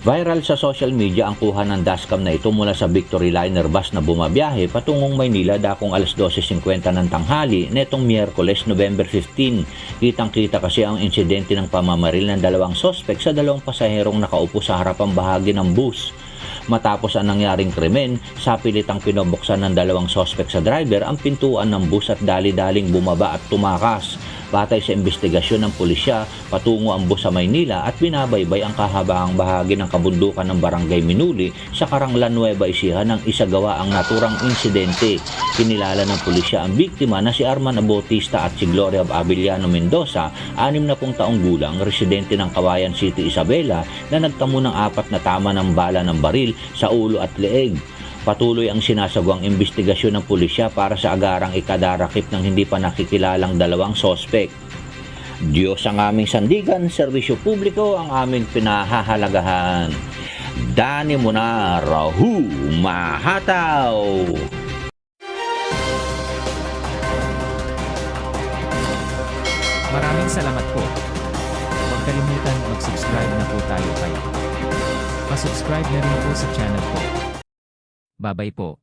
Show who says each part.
Speaker 1: Viral sa social media ang kuha ng dashcam na ito mula sa Victory Liner bus na bumabiyahe patungong Maynila dakong alas 12.50 ng tanghali netong Miyerkules, November 15. Kitang-kita kasi ang insidente ng pamamaril ng dalawang sospek sa dalawang pasaherong nakaupo sa harapang bahagi ng bus. Matapos ang nangyaring krimen, sa pilitang pinobuksan ng dalawang sospek sa driver ang pintuan ng bus at dali-daling bumaba at tumakas. Batay sa investigasyon ng pulisya, patungo ang bus sa Maynila at binabaybay ang kahabahang bahagi ng kabundukan ng Barangay Minuli sa Karanglan Nueva Ecija nang isagawa ang naturang insidente. Kinilala ng pulisya ang biktima na si Arman Abotista at si Gloria Abiliano Mendoza, 60 taong gulang, residente ng Kawayan City, Isabela, na nagtamo ng apat na tama ng bala ng baril sa ulo at leeg. Patuloy ang sinasagwang investigasyon ng pulisya para sa agarang ikadarakip ng hindi pa nakikilalang dalawang sospek. Diyos ang aming sandigan, serbisyo publiko ang aming pinahahalagahan. Dani mo na, Rahu Mahataw!
Speaker 2: Maraming salamat po. Huwag kalimutan mag-subscribe na po tayo kay. Pasubscribe na rin po sa channel ko. Babay po.